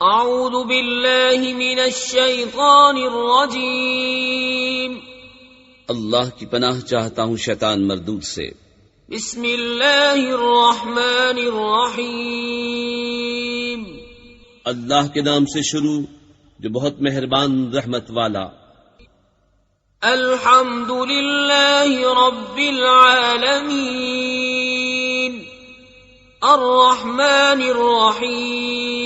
أعوذ بالله من الشيطان الرجيم. اللہ کی پناہ چاہتا ہوں شیطان مردود سے۔ بسم اللہ الرحمن الرحیم. اللہ کے نام سے شروع جو بہت مہربان رحمت والا۔ الحمد للہ رب العالمین. الرحمن الرحیم.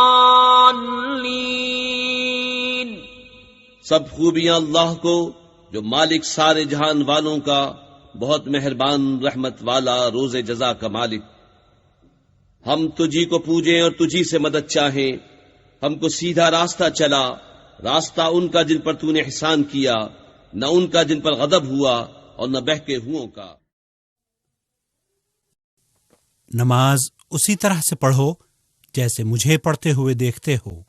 سب خوبیاں اللہ کو جو مالک سارے جہان والوں کا بہت مہربان رحمت والا روز جزا کا مالک۔ ہم تجھی کو پوجیں اور تجھی سے مدد چاہیں۔ ہم کو سیدھا راستہ چلا۔ راستہ ان کا جن پر تو نے احسان کیا نہ ان کا جن پر غضب ہوا اور نہ بہکے ہوں کا۔ نماز اسی طرح سے پڑھو جیسے مجھے پڑھتے ہوئے دیکھتے ہو۔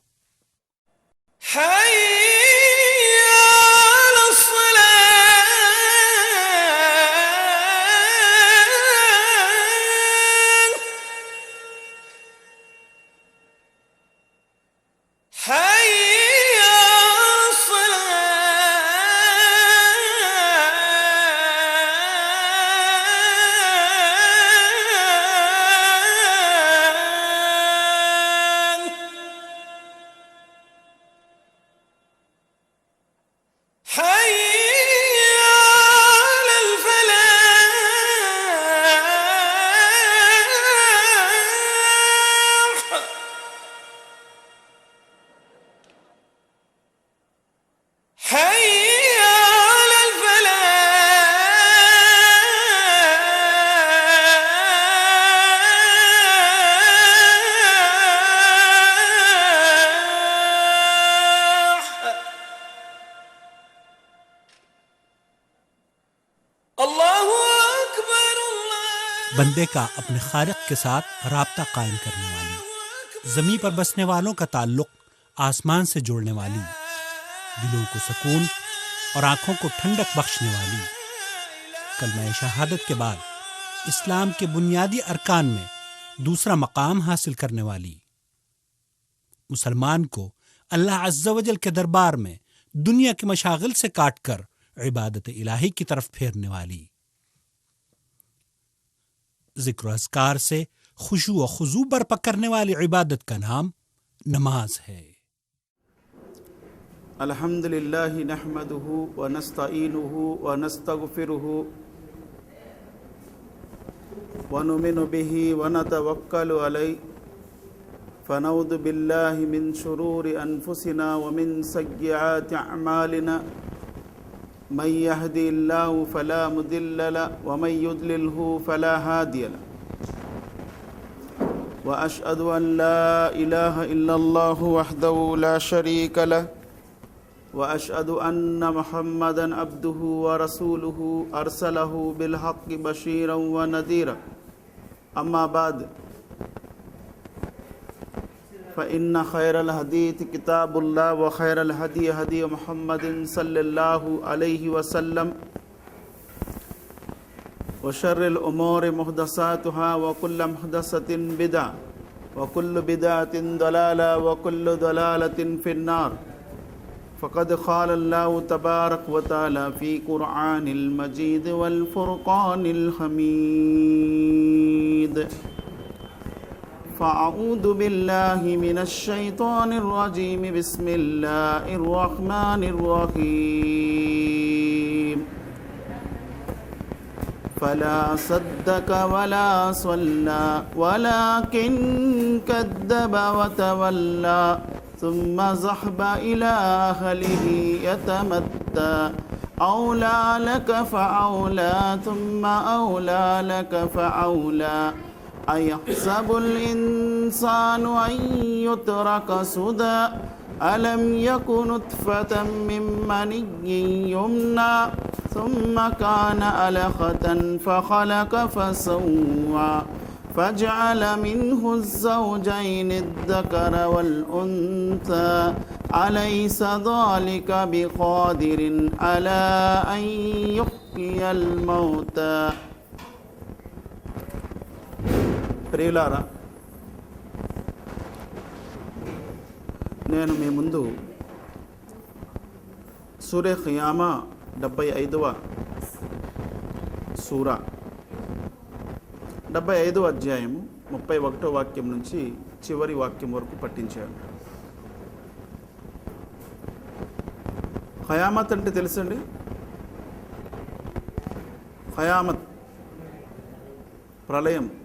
بندے کا اپنے خارق کے ساتھ رابطہ قائم کرنے والی، زمین پر بسنے والوں کا تعلق آسمان سے جوڑنے والی، دلوں کو سکون اور آنکھوں کو ٹھنڈک بخشنے والی۔ کلمہ شہادت کے بعد، اسلام کے بنیادی ارکان میں دوسرا مقام حاصل کرنے والی۔ مسلمان کو اللہ عز و جل کے دربار میں دنیا کے مشاغل سے کاٹ کر عبادت الہی کی طرف پھیرنے والی۔ ذکر و اذکار سے خوشو و خضو برپا کرنے والی عبادت کا نام نماز ہے۔ الحمد للہ نحمد و نستعین و نستغفر ونؤمن به ونتوكل علی فنعوذ باللہ من شرور أنفسنا ومن سيئات أعمالنا من يهدي الله فلا مضل له، ومن يضلله فلا هادي له. واشهد ان لا اله الا الله وحده لا شريك له واشهد ان محمدا عبده ورسوله ارسله بالحق بشيرا ونذيرا. اما بعد فإن خير الحديث كتاب الله وخير الهدي هدي محمد صلى الله عليه وسلم وشر الأمور محدثاتها وكل محدثة بدعة وكل بدعة ضلالة وكل ضلالة في النار. فقد قال الله تبارك وتعالى في قرآن المجيد والفرقان الحميد. فأعوذ بالله من الشيطان الرجيم. بسم الله الرحمن الرحيم. فلا صدق ولا صلى ولكن كذب وتولى ثم ذهب إلى أهله يتمتى أولى لك فأولى ثم أولى لك فأولى. أيحسب الإنسان أن يترك سدى؟ ألم يك نطفة من مني يمنى؟ ثم كان علقة فخلق فسوى. فجعل منه الزوجين الذكر والأنثى. أليس ذلك بقادر على أن يحيي الموتى؟ ప్రియులారా నేను మీ ముందు సూర్య ఖియామ డెబ్బై ఐదవ సూర డెబ్బై ఐదవ అధ్యాయము ముప్పై ఒకటో వాక్యం నుంచి చివరి వాక్యం వరకు పట్టించాను ఖయామత్ అంటే తెలుసండి? ఖయామత్ ప్రళయం.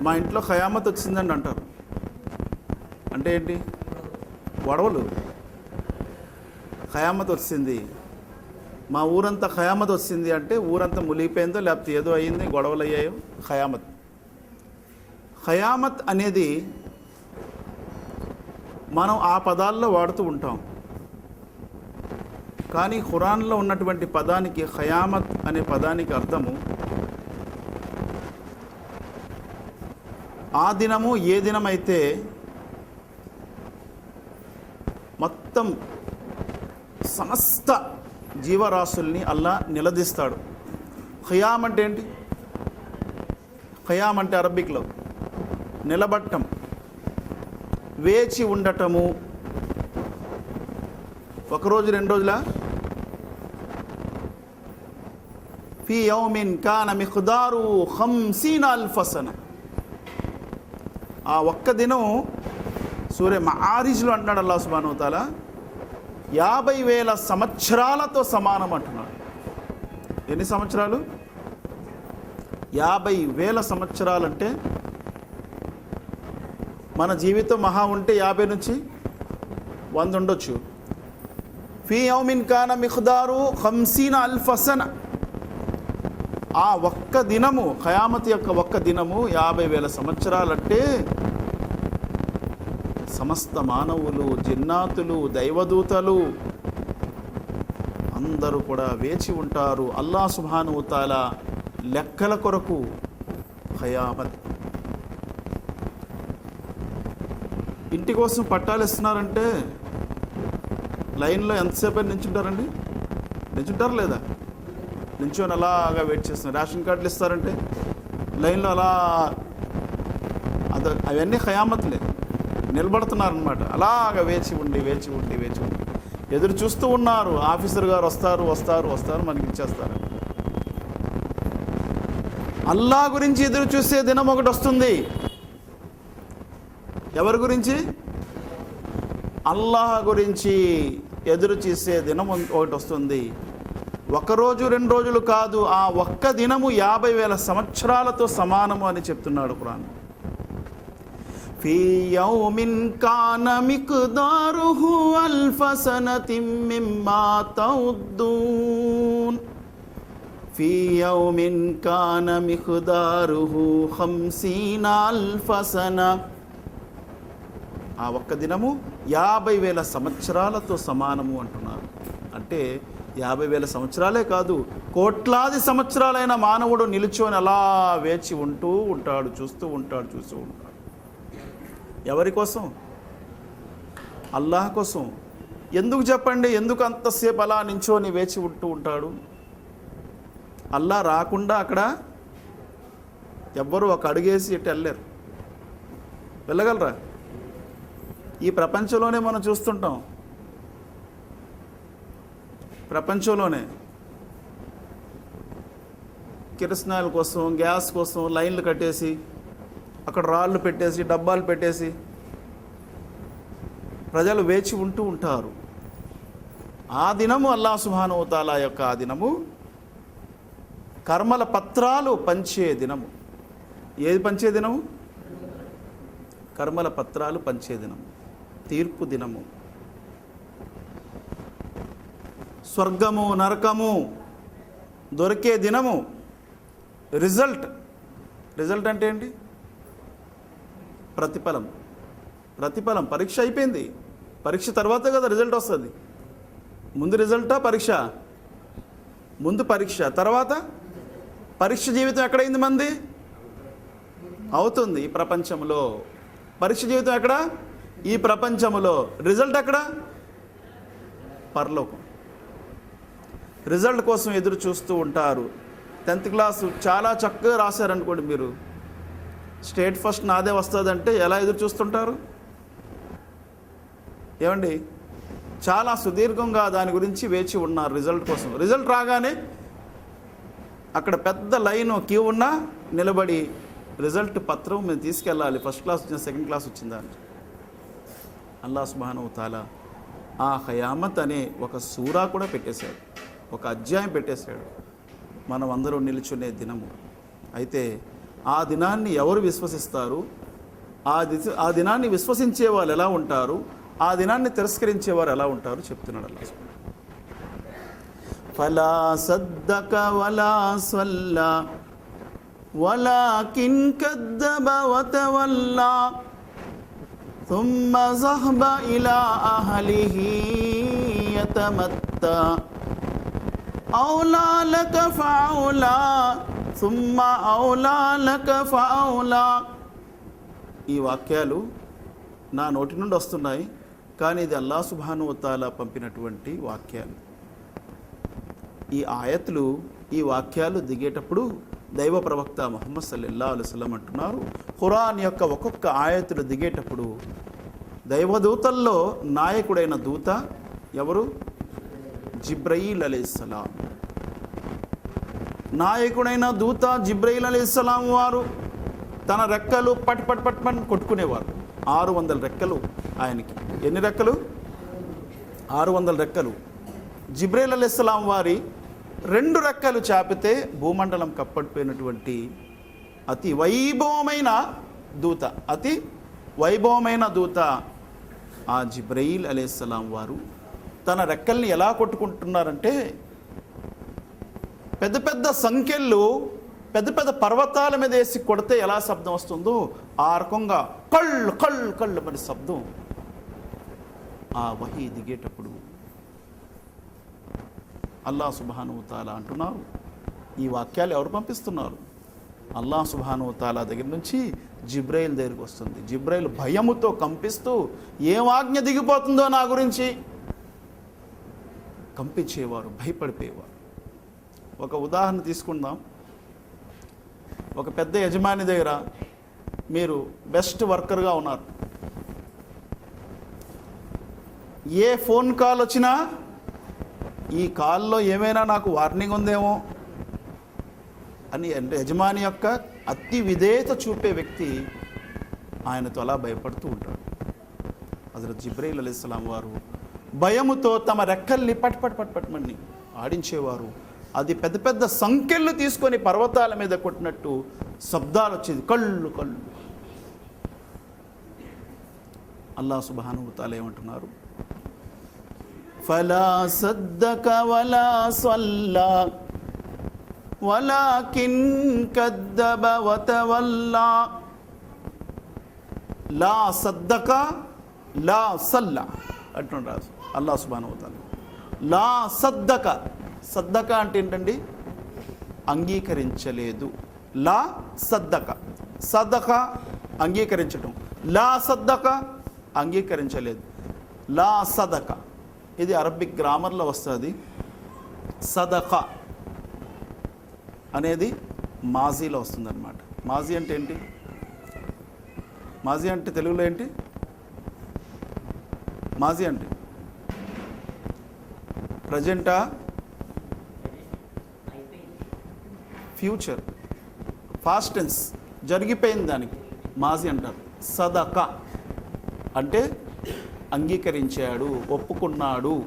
మా ఇంట్లో ఖయామత్ వచ్చిందండి అంటారు. అంటే ఏంటి? గొడవలు. ఖయామత్ వచ్చింది. మా ఊరంతా ఖయామత్ వచ్చింది అంటే ఊరంతా ములిగిపోయిందో లేకపోతే ఏదో అయ్యింది గొడవలు అయ్యాయో ఖయామత్. ఖయామత్ అనేది మనం ఆ పదాల్లో వాడుతూ ఉంటాం. కానీ ఖురాన్లో ఉన్నటువంటి పదానికి ఖయామత్ అనే పదానికి అర్థము ఆ దినము ఏ దినమైతే మొత్తం సమస్త జీవరాశుల్ని అల్లా నిలదీస్తాడు. ఖయామ్ అంటే ఏంటి? ఖయామ్ అంటే అరబిక్లో నిలబట్టం. వేచి ఉండటము. ఒకరోజు రెండు రోజుల? ఫీ యౌమిన్ కాన మిఖ్దారు ఖంసీన అల్ఫసన. ఆ ఒక్క దినం సూర్య మారిజ్లో అంటున్నాడు అల్లా సుబానవతాల యాభై వేల సంవత్సరాలతో సమానం అంటున్నాడు. ఎన్ని సంవత్సరాలు? యాభై వేల సంవత్సరాలంటే మన జీవితం మహా ఉంటే యాభై నుంచి వంద ఉండొచ్చు. ఫీ యౌమిన్ కాన మిఖ్దారు ఖంసీన అల్ఫసన్. ఆ ఒక్క దినము ఖయామతి యొక్క ఒక్క దినము యాభై వేల సంవత్సరాలంటే సమస్త మానవులు జిన్నాతులు దైవదూతలు అందరూ కూడా వేచి ఉంటారు. అల్లా సుభానుతాల లెక్కల కొరకు హయామత్ ఇంటి కోసం పట్టాలు ఇస్తున్నారంటే లైన్లో ఎంతసేపు నించుంటారండి నించుంటారు లేదా? నించొని అలాగా వెయిట్ చేస్తున్నారు. రేషన్ కార్డులు ఇస్తారంటే లైన్లో అలా అద అవన్నీ ఖయామత్లే. నిలబడుతున్నారనమాట అలాగ వేచి ఉండి వేచి ఉండి వేచి ఉండి. ఎదురు చూస్తూ ఉన్నారు. ఆఫీసర్ గారు వస్తారు వస్తారు వస్తారు మనకి ఇచ్చేస్తారు. అల్లా గురించి ఎదురు చూసే దినం ఒకటి వస్తుంది. ఎవరి గురించి? అల్లాహ్ గురించి ఎదురు చూసే దినం ఒకటి వస్తుంది. ఒకరోజు రెండు రోజులు కాదు ఆ ఒక్క దినము యాభై వేల సంవత్సరాలతో సమానము అని చెప్తున్నాడు ఖురాన్. في يوم كان مقداره ألف سنة مما تودون. في يوم كان مقداره خمسين ألف سنة. ఆ ఒక్క దినము యాభై వేల సంవత్సరాలతో సమానము అంటున్నారు. అంటే యాభై వేల సంవత్సరాలే కాదు కోట్లాది సంవత్సరాలైన మానవుడు నిలుచొని అలా వేచి ఉంటూ ఉంటాడు చూస్తూ ఉంటాడు చూస్తూ ఉంటాడు. ఎవరి కోసం? అల్లాహ్ కోసం. ఎందుకు చెప్పండి? ఎందుకు అంతసేపు అలా నించోని వేచి ఉంటూ ఉంటాడు? అల్లా రాకుండా అక్కడ ఎవ్వరూ ఒక అడుగేసి ఇటు వెళ్ళలేరు. వెళ్ళగలరా? ఈ ప్రపంచంలోనే మనం చూస్తుంటాం. ప్రపంచంలోనే. కిరసనాయిల కోసం గ్యాస్ కోసం లైన్లు కట్టేసి అక్కడ రాళ్ళు పెట్టేసి డబ్బాలు పెట్టేసి ప్రజలు వేచి ఉంటూ ఉంటారు. ఆ దినము అల్లా సుభానుతాల యొక్క ఆ దినము కర్మల పత్రాలు పంచే దినము. ఏది పంచే దినము? కర్మల పత్రాలు పంచే దినము. తీర్పు దినము. స్వర్గము నరకము దొరికే దినము. రిజల్ట్. రిజల్ట్ అంటే ఏంటి? ప్రతిఫలం. ప్రతిఫలం. పరీక్ష అయిపోయింది. పరీక్ష తర్వాత కదా రిజల్ట్ వస్తుంది. ముందు రిజల్టా పరీక్ష? ముందు పరీక్ష. తర్వాత? పరీక్ష జీవితం ఎక్కడైంది మంది? అవుతుంది ఈ ప్రపంచంలో. పరీక్ష జీవితం ఎక్కడ? ఈ ప్రపంచంలో. రిజల్ట్ ఎక్కడ? పరలోకం. రిజల్ట్ కోసం ఎదురు చూస్తూ ఉంటారు. టెన్త్ క్లాసు చాలా చక్కగా రాశారనుకోండి మీరు. స్టేట్ ఫస్ట్ నాదే వస్తుందంటే ఎలా ఎదురు చూస్తుంటారు? ఏమండి? చాలా సుదీర్ఘంగా దాని గురించి వేచి ఉన్నారు రిజల్ట్ కోసం. రిజల్ట్ రాగానే అక్కడ పెద్ద లైన్ క్యూ ఉన్నా నిలబడి రిజల్ట్ పత్రం మేము తీసుకెళ్ళాలి. ఫస్ట్ క్లాస్ వచ్చిన సెకండ్ క్లాస్ వచ్చిందా? అని అల్లా తాలా ఆ హయామత్ అనే ఒక సూరా కూడా పెట్టేశాడు. ఒక అధ్యాయం పెట్టేశాడు. మనం అందరూ నిలుచునే దినము. అయితే ఆ దినాన్ని ఎవరు విశ్వసిస్తారు ఆ ది ఆ దినాన్ని విశ్వసించే వాళ్ళు ఎలా ఉంటారు ఆ దినాన్ని తిరస్కరించేవారు ఎలా ఉంటారు చెప్తున్నాడు అల్లా సుబ్హానహు. ఫలా సద్దక వలా సల్లా ولكن كذب وتولى ثم ذهب إلى أهله يتمتع أولى لك فأولى సుమ్మ ఔలా లక ఫౌలా ఈ వాక్యాలు నా నోటి నుండి వస్తున్నాయి కానీ ఇది అల్లా సుభానువతాల పంపినటువంటి వాక్యాలు. ఈ ఆయతులు ఈ వాక్యాలు దిగేటప్పుడు దైవ ప్రవక్త మొహమ్మద్ సల్లెల్లా అలుసలం అంటున్నారు ఖురాన్ యొక్క ఒక్కొక్క ఆయతులు దిగేటప్పుడు దైవదూతల్లో నాయకుడైన దూత ఎవరు? జిబ్రయీల్ అలీస్లాం నాయకుడైన దూత జిబ్రయిల్ అలీస్లాం వారు తన రెక్కలు పట్ పట్ పట్ పట్ కొట్టుకునేవారు. ఆరు వందల రెక్కలు ఆయనకి. ఎన్ని రెక్కలు? ఆరు వందల రెక్కలు. జిబ్రయిల్ అలీస్లాం వారి రెండు రెక్కలు చాపితే భూమండలం కప్పడిపోయినటువంటి అతి వైభవమైన దూత. అతి వైభవమైన దూత ఆ జిబ్రయిల్ అలీస్లాం వారు. తన రెక్కల్ని ఎలా కొట్టుకుంటున్నారంటే పెద్ద పెద్ద సంఖ్యలు పెద్ద పెద్ద పర్వతాల మీద వేసి కొడితే ఎలా శబ్దం వస్తుందో? ఆ రకంగా కళ్ళు కళ్ళు కళ్ళు మరి శబ్దం. ఆ వహి దిగేటప్పుడు అల్లా సుబానుతాలా అంటున్నారు. ఈ వాక్యాలు ఎవరు పంపిస్తున్నారు? అల్లా సుబానుతాలా దగ్గర నుంచి జిబ్రైల్ దగ్గరికి వస్తుంది. జిబ్రైల్ భయముతో కంపిస్తూ ఏం ఆజ్ఞ దిగిపోతుందో నా గురించి? కంపించేవారు భయపడిపోయేవారు. ఒక ఉదాహరణ తీసుకుందాం. ఒక పెద్ద యజమాని దగ్గర మీరు బెస్ట్ వర్కర్గా ఉన్నారు. ఏ ఫోన్ కాల్ వచ్చినా ఈ కాల్లో ఏమైనా నాకు వార్నింగ్ ఉందేమో అని అంటే యజమాని యొక్క అతి విధేయత చూపే వ్యక్తి ఆయనతో అలా భయపడుతూ ఉంటాడు. హజరత్ జిబ్రయిల్ అలీస్లాం వారు భయముతో తమ రెక్కల్ని పట్ పట్ పట్ పట్మని ఆడించేవారు. అది పెద్ద పెద్ద సంఖ్యలు తీసుకొని పర్వతాల మీద కొట్టినట్టు శబ్దాలు వచ్చేది. కళ్ళు కళ్ళు. అల్లా సుబానుభూతాలు ఏమంటున్నారు? ఫలా సద్దక వలా సల్లా వలాకిన్ కద్దబ వతవల్లా లా సద్దక లా సల్లా అంటున్నారు అల్లా సుబానుతాలు లా సద్దక. సద్దక అంటే ఏంటండి? అంగీకరించలేదు. లా సద్దక. సద్దక అంగీకరించటం. లా సద్దక అంగీకరించలేదు. లా సదక. ఇది అరబిక్ గ్రామర్లో వస్తుంది. సదక అనేది మాజీలో వస్తుందన్నమాట. మాజీ అంటే ఏంటి? మాజీ అంటే తెలుగులో ఏంటి? మాజీ అంటే ప్రజెంటా ఫ్యూచర్. ఫాస్ట్ టెన్స్ జరిగిపోయింది దానికి. మాజీ అంటారు. సదక. అంటే అంగీకరించాడు ఒప్పుకున్నాడు.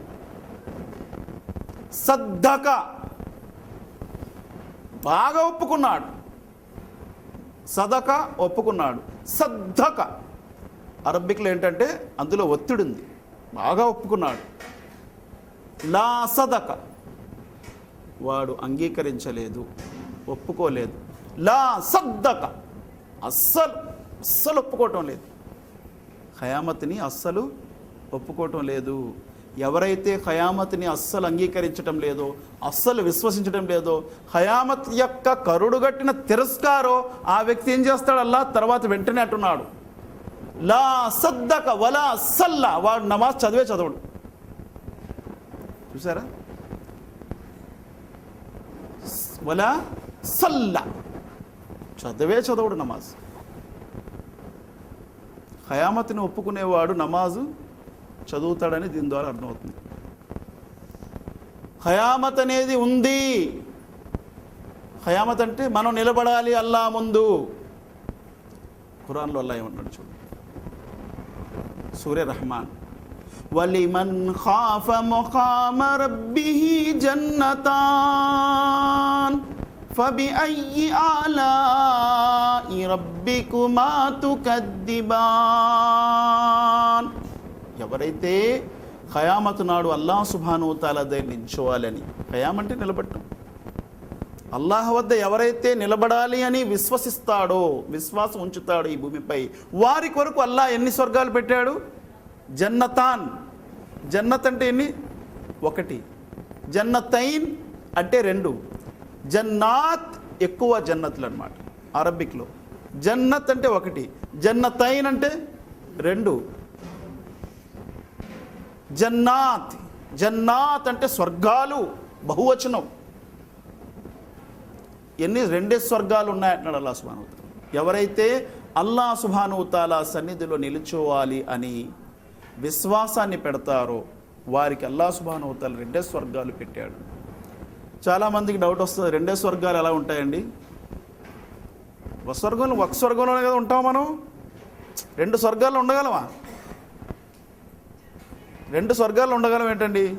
సద్దక. బాగా ఒప్పుకున్నాడు. సదక ఒప్పుకున్నాడు. సద్దక. అరబిక్లో ఏంటంటే అందులో ఒత్తిడి ఉంది. బాగా ఒప్పుకున్నాడు. లా సదక. వాడు అంగీకరించలేదు. ఒప్పుకోలేదు. లా సద్దక. అస్సలు అస్సలు ఒప్పుకోవటం లేదు. ఖయామత్ని అస్సలు ఒప్పుకోవటం లేదు. ఎవరైతే ఖయామత్ని అస్సలు అంగీకరించటం లేదో అస్సలు విశ్వసించడం లేదో ఖయామత్ యొక్క కరుడుగట్టిన తిరస్కారో ఆ వ్యక్తి ఏం చేస్తాడు? అల్లా తర్వాత వెంటనే అంటున్నాడు. లా సద్దక వలా సల్లా. వాడు నమాజ్ చదివే చదవడు. చూసారా? వలా సల్లా. చదివే చదవడు నమాజ్. హయామతిని ఒప్పుకునేవాడు నమాజు చదువుతాడని దీని ద్వారా అర్థమవుతుంది. హయామత్ అనేది ఉంది. హయామత్ అంటే మనం నిలబడాలి అల్లా ముందు. ఖురాన్లో అల్లా ఏమంటాడు చూడు. సూర్య రహమాన్. వలిమన్ ఖాఫ ముఖామ రబ్బిహి జన్నతాన్. فبأي آلاء ربكما تكذبان ఎవరైతే ఖయామత్ నాడు అల్లాహ్ సుభాను తాల దగ్గర నిల్చోవాలని ఖయామ్ అంటే నిలబడటం అల్లాహ్ వద్ద ఎవరైతే నిలబడాలి అని విశ్వసిస్తాడో విశ్వాసం ఉంచుతాడో ఈ భూమిపై వారి కొరకు అల్లాహ్ ఎన్ని స్వర్గాలు పెట్టాడు జన్నతాన్ జన్నత్ అంటే ఎన్ని ఒకటి జన్నతైన్ అంటే రెండు జన్నాత్ ఎక్కువ జన్నతులు అనమాట అరబిక్లో జన్నత్ అంటే ఒకటి జన్నతైన్ అంటే రెండు. జన్నాత్ జన్నాత్ అంటే స్వర్గాలు బహువచనం. ఎన్ని రెండే స్వర్గాలు ఉన్నాయంటున్నాడు అల్లా సుభానుతాల ఎవరైతే అల్లా సుభానుతాల సన్నిధిలో నిలుచోవాలి అని విశ్వాసాన్ని పెడతారో వారికి అల్లా సుభానుతాల రెండే స్వర్గాలు పెట్టాడు. చాలామందికి డౌట్ వస్తుంది. రెండే స్వర్గాలు ఎలా ఉంటాయండి? ఒక స్వర్గంలో ఒక స్వర్గంలోనే కదా ఉంటాం మనం? రెండు స్వర్గాల్లో ఉండగలమా? రెండు స్వర్గాల్లో ఉండగలం ఏంటండి?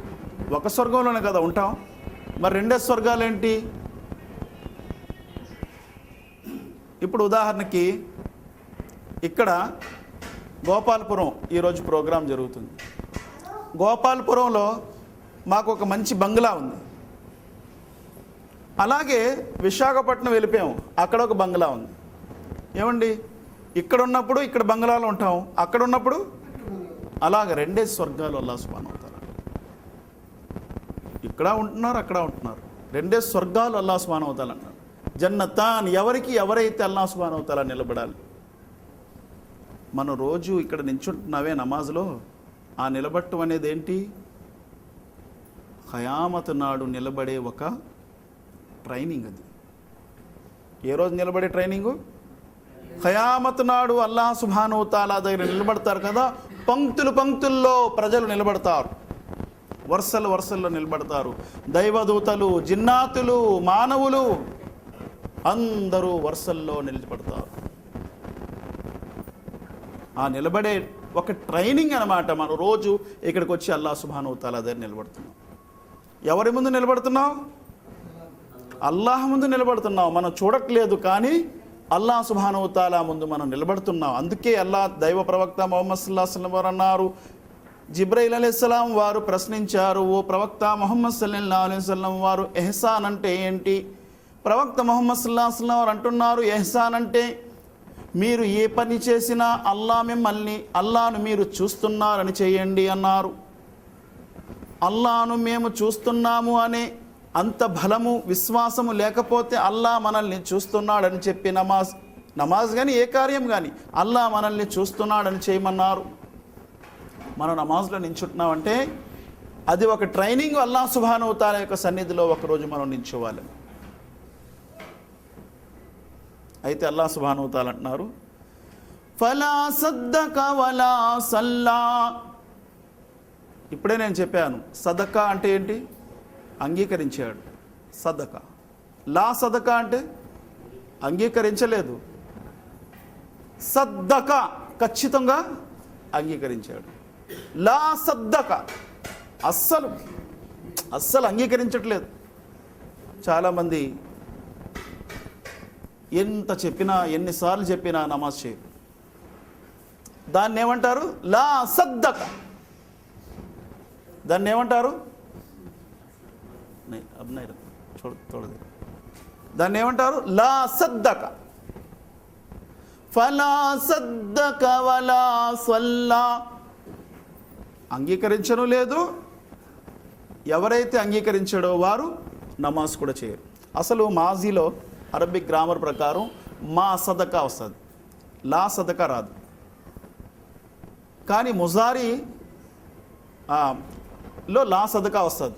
ఒక స్వర్గంలోనే కదా ఉంటాం. మరి రెండే స్వర్గాలు ఏంటి? ఇప్పుడు ఉదాహరణకి ఇక్కడ గోపాలపురం ఈరోజు ప్రోగ్రాం జరుగుతుంది. గోపాలపురంలో మాకు ఒక మంచి బంగ్లా ఉంది. అలాగే విశాఖపట్నం వెళ్ళిపోయాం. అక్కడ ఒక బంగ్లా ఉంది. ఏమండి? ఇక్కడ ఉన్నప్పుడు ఇక్కడ బంగ్లాలో ఉంటాం. అక్కడ ఉన్నప్పుడు అలాగ రెండే స్వర్గాలు అల్లాసుమాన్ అవుతారు ఇక్కడ ఉంటున్నారు అక్కడ ఉంటున్నారు. రెండే స్వర్గాలు అల్లా అవుతారంటారు జన్న తాను జన్నతాన్ ఎవరికి ఎవరైతే అల్లాసుమాన్ అవుతారా నిలబడాలి? మనం రోజు ఇక్కడ నించుంటున్నావే నమాజ్లో. ఆ నిలబట్టం అనేది ఏంటి ఖయామత్ నాడు నిలబడే ఒక ట్రైనింగ్ అది. ఏ రోజు నిలబడే ట్రైనింగు? ఖయామత్ నాడు అల్లాహ్ సుభానుతాలా దగ్గర నిలబడతారు కదా పంక్తులు పంక్తుల్లో ప్రజలు నిలబడతారు. వరుసలు వరుసల్లో నిలబడతారు. దైవదూతలు జిన్నాతులు మానవులు అందరూ వరుసల్లో నిలబడతారు. ఆ నిలబడే ఒక ట్రైనింగ్ అనమాట మనం రోజు ఇక్కడికి వచ్చి అల్లా సుభానుతాలా దగ్గర నిలబడుతున్నాం. ఎవరి ముందు నిలబడుతున్నావు అల్లాహ్ ముందు నిలబడుతున్నాం మనం చూడట్లేదు కానీ అల్లాహ్ సుభానవుతాలా తాలా ముందు మనం నిలబడుతున్నాం అందుకే అల్లా దైవ ప్రవక్త మొహమ్మద్ సల్లాహం వారు అన్నారు జిబ్రైల్ అలైస్లాం వారు ప్రశ్నించారు ఓ ప్రవక్త మొహమ్మద్ సల్లల్లా అలైస్లం వారు ఎహసాన్ అంటే ఏంటి? ప్రవక్త మొహమ్మద్ సల్లాహం వారు అంటున్నారు ఎహసాన్ అంటే మీరు ఏ పని చేసినా అల్లా మిమ్మల్ని అల్లాను మీరు చూస్తున్నారని చేయండి అన్నారు. అల్లాను మేము చూస్తున్నాము అనే అంత బలము విశ్వాసము లేకపోతే అల్లా మనల్ని చూస్తున్నాడని చెప్పి నమాజ్ నమాజ్ కానీ ఏ కార్యం కానీ అల్లా మనల్ని చూస్తున్నాడని చేయమన్నారు. మనం నమాజ్లో నించుంటున్నామంటే అది ఒక ట్రైనింగ్ అల్లా సుభానవతాల యొక్క సన్నిధిలో ఒకరోజు మనం నించోవాలి. అయితే అల్లా సుభానవతాలు అంటున్నారు ఫలా సద్దక వలా సల్లా. ఇప్పుడే నేను చెప్పాను సదక అంటే ఏంటి? అంగీకరించాడు. సదక. లా సదక అంటే అంగీకరించలేదు. సద్దక ఖచ్చితంగా అంగీకరించాడు. లా సద్దక అస్సలు అస్సలు అంగీకరించట్లేదు. చాలామంది ఎంత చెప్పినా ఎన్నిసార్లు చెప్పినా నమాజ్ చేయరు. దాన్ని ఏమంటారు లా సద్దక. దాన్ని ఏమంటారు नहीं अब नहीं रखो छोड़ छोड़ दे దాన్ని ఏమంటారు లా సద్దక ఫలా సద్దక వలా సల్లా అంగీకరించను లేదు ఎవరైతే అంగీకరించాడో వారు నమాజ్ కూడా చేయరు అసలు మాజీలో అరబిక్ గ్రామర్ ప్రకారం మా సదకా వస్తుంది లా సదకా రాదు కానీ ముజారి ఆ, లో లా సదకా వస్తుంది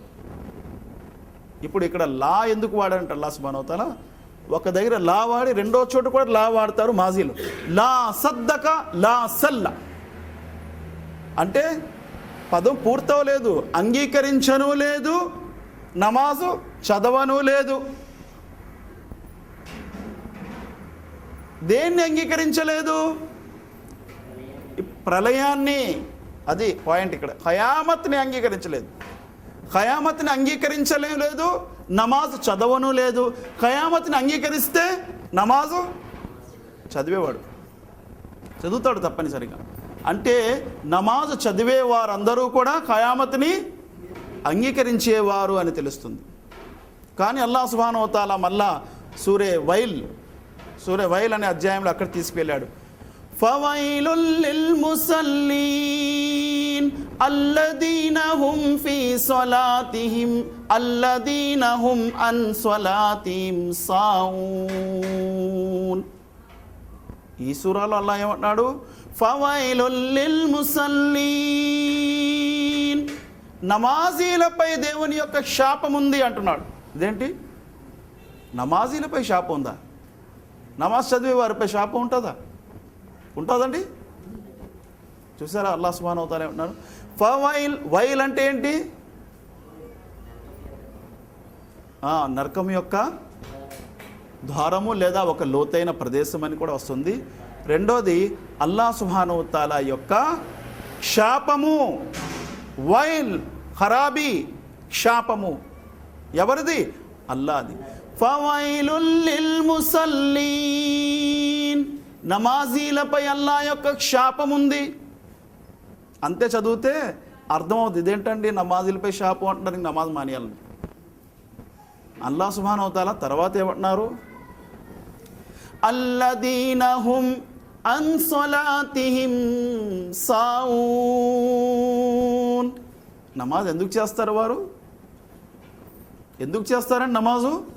ఇప్పుడు ఇక్కడ లా ఎందుకు వాడారంట అల్లా సుబానవతాల ఒక దగ్గర లా వాడి రెండో చోట కూడా లా వాడతారు మాజీలు. లా సద్దక లా సల్ల. అంటే పదం పూర్తవలేదు అంగీకరించను లేదు నమాజు చదవను లేదు. దేన్ని అంగీకరించలేదు? ప్రళయాన్ని అది పాయింట్ ఇక్కడ. ఖయామత్ని అంగీకరించలేదు. ఖయామత్ని అంగీకరించలేదు నమాజు చదవను లేదు. ఖయామత్ని అంగీకరిస్తే నమాజు చదివేవాడు. చదువుతాడు తప్పనిసరిగా. అంటే నమాజు చదివే వారందరూ కూడా ఖయామత్ని అంగీకరించేవారు అని తెలుస్తుంది. కానీ అల్లా సుబానవతాల మళ్ళా సూరే వైల్ సూరే వైల్ అనే అధ్యాయంలో అక్కడ తీసుకెళ్ళాడు. ఫవైలుల్ ముసల్లీన్. అల్లదీన హుం ఫీ సలాతిహిం అల్లదీన హుం అన్ సలాతిహిం సాఊన్ ఈ సూరాలో అల్లా ఏమంటున్నాడు ఫవైలుల్లిల్ ముసల్లీన్ నమాజీలపై దేవుని యొక్క శాపం ఉంది అంటున్నాడు ఇదేంటి నమాజీలపై శాపం ఉందా నమాజ్ చదివే వారిపై శాపం ఉంటుందా ఉంటుందండి చూసారా అల్లా సుబాన్ అవుతారే ఉంటున్నారు ఫవైల్ వైల్ అంటే ఏంటి? నరకం యొక్క ద్వారము లేదా ఒక లోతైన ప్రదేశం అని కూడా వస్తుంది. రెండోది అల్లా సుహానుతాల యొక్క శాపము. వైల్ ఖరాబీ శాపము. ఎవరిది? అల్లాది. ఫవైలుల్ ముసల్లీన్. నమాజీలపై అల్లా యొక్క శాపం ఉంది అంతే చదివితే అర్థమవుతుంది. ఇదేంటండి? నమాజులపై షాపు అంటున్నారు. నమాజ్ మానేయాలని. అల్లా సుభాన్ అవుతాల తర్వాత ఏమంటున్నారు? అల్లదీనహుం అన్సొలాతిహిం అన్ సలాతిహిం సాఊన్. నమాజ్ ఎందుకు చేస్తారు వారు? ఎందుకు చేస్తారండి నమాజు?